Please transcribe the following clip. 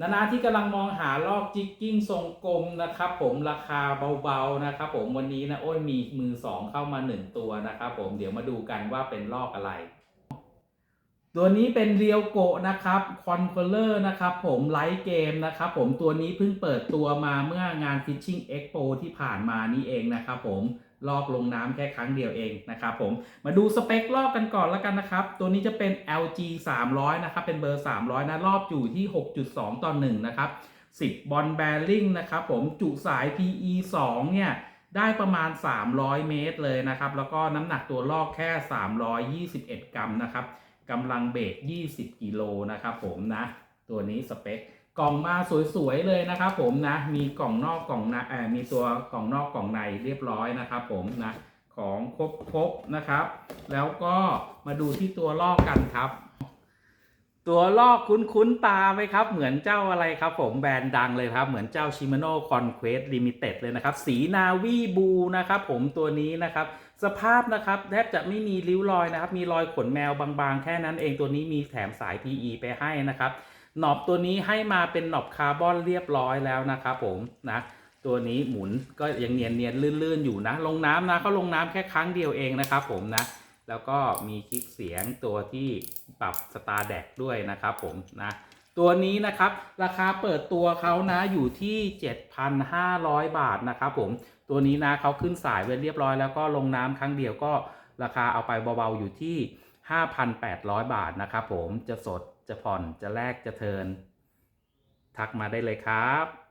นานาที่กำลังมองหาลอกจิกกิ้งทรงกลมนะครับผมราคาเบาๆนะครับผมวันนี้นะโอ้ยมีมือสองเข้ามาหนึ่งตัวนะครับผมเดี๋ยวมาดูกันว่าเป็นลอกอะไร ตัวนี้เป็นเรียวโกะนะครับคอนโคลเลอร์นะครับผมไลท์เกมนะครับผมตัวนี้เพิ่งเปิดตัวมาเมื่องาน Fishing Expo ที่ผ่านมานี่เองนะครับผมลอกลงน้ำแค่ครั้งเดียวเองนะครับผมมาดูสเปคลอกกันก่อนแล้วกันนะครับ ตัวนี้จะเป็น LG 300นะครับเป็นเบอร์ 300 นะรอบอยู่ที่ 6.2 ต่อ 1 นะครับ 10 บอลแบริ่งนะครับผมจุสาย PE 2 เนี่ยได้ประมาณ 300 เมตรเลยนะครับ แล้วก็น้ำหนักตัวลอกแค่ 321 กรัมนะครับ กำลังเบรก20 กิโลนะครับผมนะ ตัวนี้สเปคกล่องมาสวยๆเลยนะครับผมนะ มีกล่องนอกกล่องในเอ่อมีตัวกล่องนอกกล่องในเรียบร้อยนะครับผมนะ ของครบๆนะครับ แล้วก็มาดูที่ตัวลอกกันครับ ตัวลอกคุ้นๆตาไหมครับ เหมือนเจ้าอะไรครับ ผมแบรนด์ดังเลยครับ เหมือนเจ้า Shimano Conquest Limited เลยนะครับ สีนาวีบูนะครับผมตัวนี้นะครับ สภาพนะครับแทบจะไม่มีริ้วรอยนะครับ มีรอยขนแมวบางๆ แค่นั้นเองตัวนี้มีแถมสาย PE ไปให้นะครับหนอบตัวนี้ให้มาเป็นหนอบคาร์บอนเรียบร้อยแล้วนะครับผมนะตัวนี้หมุนก็ยังเนียนเนียนๆลื่นๆอยู่นะ ลงน้ำนะเขาลงน้ำแค่ครั้งเดียวเองนะครับผมนะ แล้วก็มีคลิกเสียงตัวที่ปรับสตาร์แดกด้วยนะครับผมนะตัวนี้นะครับราคาเปิดตัวเขานะอยู่ที่ 7,500 บาทนะครับผมตัวนี้นะเขาขึ้นสายไว้เรียบร้อยแล้วก็ลงน้ำครั้งเดียวก็ราคาเอาไปเบาๆอยู่ที่ 5,800 บาทนะครับผมจะสดจะผ่อนจะแลกจะเทิน ทักมาได้เลยครับ